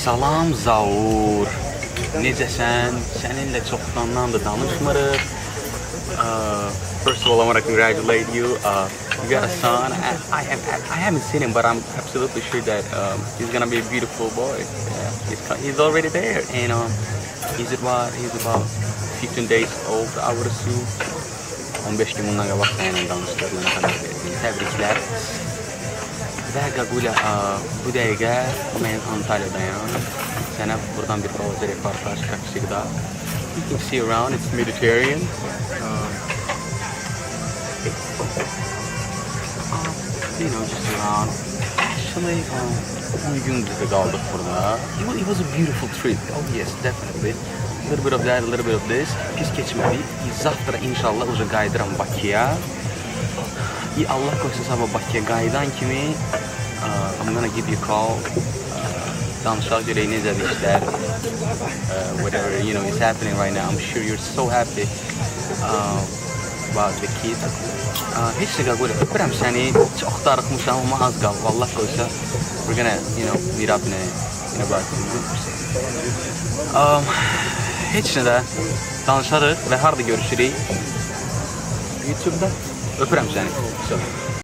Salam Zaur. Necəsən? Səninlə çoxdandan da danışmırıq. Uh, first of all, I want to congratulate you. Uh, you got a son. I, I, have, I haven't seen him, but I'm absolutely sure that um, he's gonna be a beautiful boy. Yeah, he's, he's already there, and um, he's about he's about 15 days old, I would assume. 15 gün bundan qabaq səninlə danışdığını xəbər verdim. Təbriklər. Və Qaqula, ə, bu dəqiqə mən Antalyadayım. Sənə buradan bir balaca reportaj Kaksıqda. You can see around, it's Mediterranean. Uh, you know, just around. Actually, um, 10 gün bizde kaldık burada. It was, it was a beautiful trip. Oh yes, definitely. A little bit of that, a little bit of this. Pis geçmedik. Завтра inşallah уже qayıdıram Bakıya. Allah koysa sabah Bakıya qayıdan kimi uh, I'm gonna give you a call. Danışaq görək necədir işlər. Uh, whatever, you know, is happening right now. I'm sure you're so happy. Uh, about the kids. Uh, heç nə qəbul öpürəm səni. Çox darıxmışam amma az qal. Allah qoysa we're gonna, you know, meet up in, a, in about. Um, heç nə də danışarıq və harda görüşürük? YouTube-da. Öpürəm səni. So.